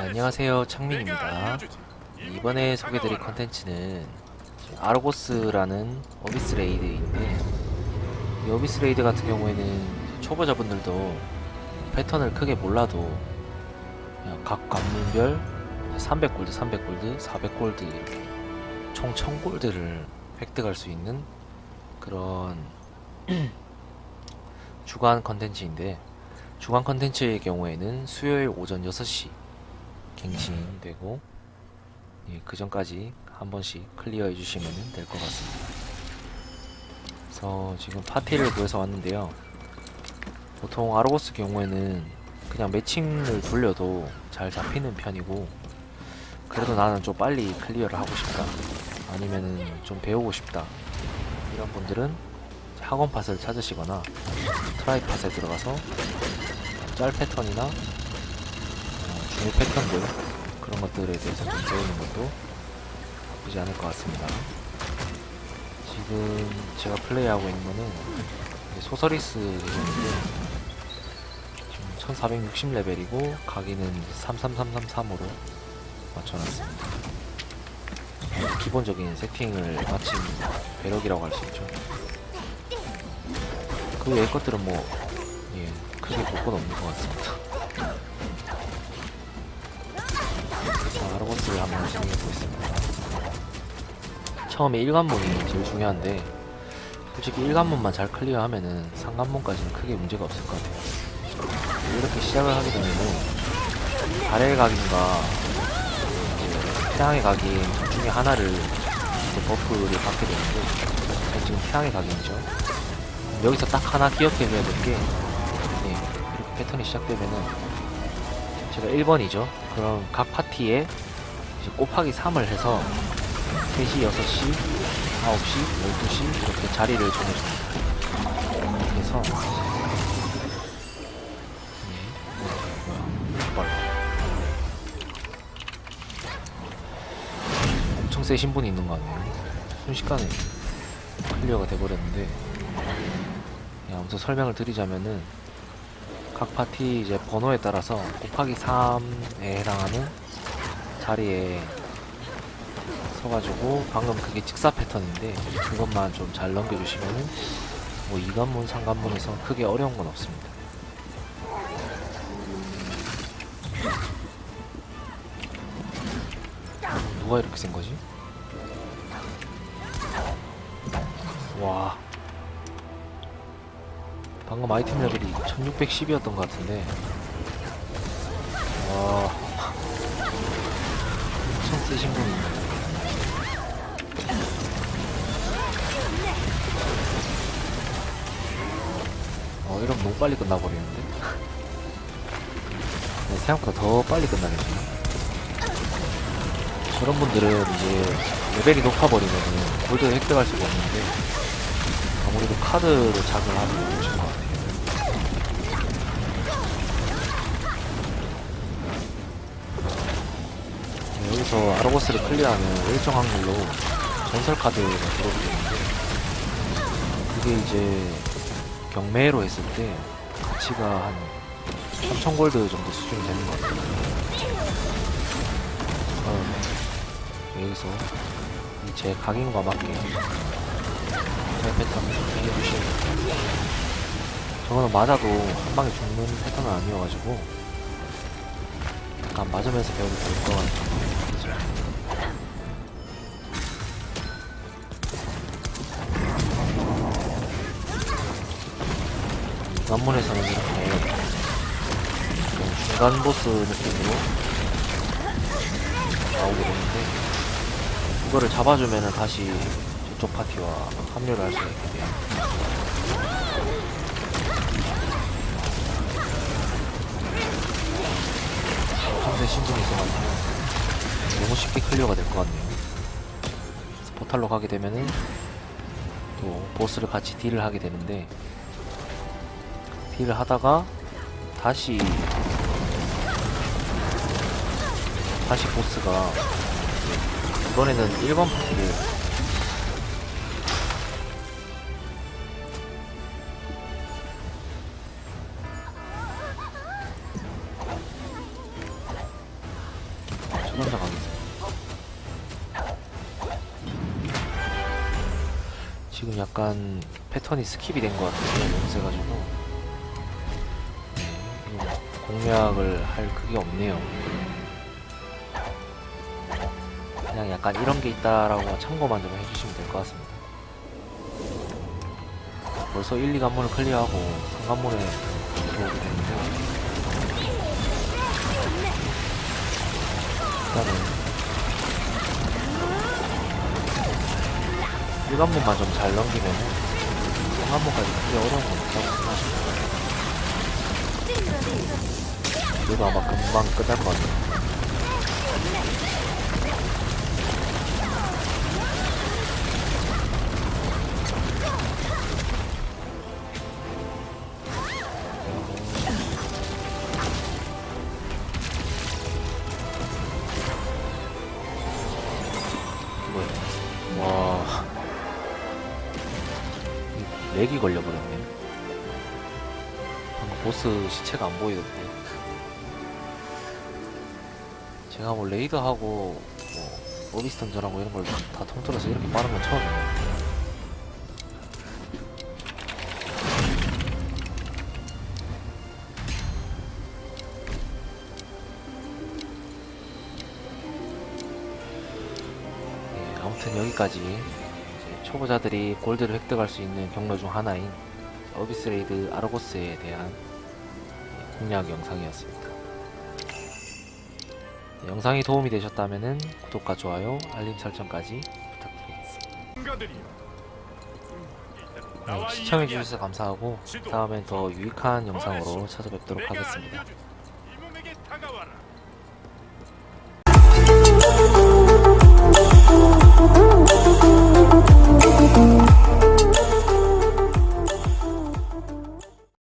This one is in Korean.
안녕하세요. 창민입니다. 이번에 소개드릴 컨텐츠는 아르고스라는 어비스 레이드인데 이 어비스 레이드 같은 경우에는 초보자분들도 패턴을 크게 몰라도 각 관문별 300골드, 300골드, 400골드 이렇게 총 1000골드를 획득할 수 있는 그런 주간 컨텐츠인데 주간 컨텐츠의 경우에는 수요일 오전 6시 갱신되고 예, 그 전까지 한 번씩 클리어 해주시면 될 것 같습니다. 그래서 지금 파티를 구해서 왔는데요. 보통 아르고스 경우에는 그냥 매칭을 돌려도 잘 잡히는 편이고 그래도 나는 좀 빨리 클리어를 하고 싶다 아니면은 좀 배우고 싶다 이런 분들은 학원 팟을 찾으시거나 트라이 팟에 들어가서 짤 패턴이나 어, 중요 패턴들 그런 것들에 대해서 좀 배우는 것도 나쁘지 않을 것 같습니다. 지금 제가 플레이하고 있는 거는 소서리스 계정인데 지금 1460레벨이고 가기는 33333으로 맞춰놨습니다. 기본적인 세팅을 마친 배럭이라고 할 수 있죠. 그 외의 것들은 뭐 예, 크게 볼건 없는 것 같습니다. 자, 아르고스를 한번 진행해 보겠습니다. 처음에 1관문이 제일 중요한데 솔직히 1관문만 잘 클리어하면은 상관문까지는 크게 문제가 없을 것 같아요. 이렇게 시작을 하게 되면은 각인과 이제 태양의 각인 둘 중에 하나를 버프를 받게 되는데 지금 태양의 각인이죠. 여기서 딱 하나 기억해줘야 될 게, 네, 이렇게 패턴이 시작되면은, 제가 1번이죠. 그럼 각 파티에 이제 곱하기 3을 해서 3시, 6시, 9시, 12시 이렇게 자리를 정해줍니다. 이렇게 해서, 네, 뭐야, 뭐야, 엄청 세신 분이 있는 거 아니에요? 순식간에 클리어가 돼버렸는데, 예, 아무튼 설명을 드리자면은 각 파티 이제 번호에 따라서 곱하기 3에 해당하는 자리에 서가지고 방금 그게 직사 패턴인데 그것만 좀 잘 넘겨주시면은 뭐 2관문, 3관문에서 크게 어려운 건 없습니다. 누가 이렇게 센 거지? 와. 방금 아이템 레벨이 1610이었던 것 같은데. 와. 엄청 세신 분이 있네. 어 이러면 너무 빨리 끝나버리는데? 네, 생각보다 더 빨리 끝나겠네 그런 분들은 이제 레벨이 높아버리면은 골드 획득할 수가 없는데 아무래도 카드로 작을 하는 게 좋으 여기서 아르고스를 클리어하면 일정 확률로 전설 카드가 들어오게 되는데 그게 이제 경매로 했을 때 가치가 한 3000골드 정도 수준이 되는 것 같아요. 어, 여기서 이제 각인과 맞게 잘 패턴을 해주시면 저거는 맞아도 한 방에 죽는 패턴은 아니어가지고 약간 맞으면서 배우면 좋을 것 같아요. 관문에서는 이렇게 좀 중간 보스 느낌으로 나오게 되는데 이거를 잡아주면은 다시 저쪽 파티와 합류를 할 수가 있게 돼요. 포탈로 가게 되면은 또 보스를 같이 딜을 하게 되는데 딜을 하다가 다시 다시 보스가 이번에는 1번 파티를 지금 약간 패턴이 스킵이 된 것 같아요. 너무 세가지고 네, 이거 공략을 할 그게 없네요. 그냥 약간 이런 게 있다라고 참고만 좀 해주시면 될 것 같습니다. 벌써 1, 2관문을 클리어하고 3관문에 들어오게 되는데 일단은 1관문만 좀 잘 넘기면은 3관문까지 크게 어려운 건 없다고 생각하시면 그래도 아마 금방 끝날 것 같아요. 렉이 걸려버렸네. 방금 보스 시체가 안 보이던데. 제가 뭐 레이드하고 뭐 어비스 던전하고 이런 걸 다 통틀어서 이렇게 빠른 건 처음이에요. 예, 아무튼 여기까지 초보자들이 골드를 획득할 수 있는 경로 중 하나인 어비스 레이드 아르고스에 대한 예, 공략 영상이었습니다. 네, 영상이 도움이 되셨다면 구독과 좋아요, 알림 설정까지 부탁드리겠습니다. 네, 시청해주셔서 감사하고 다음엔 더 유익한 영상으로 찾아뵙도록 하겠습니다.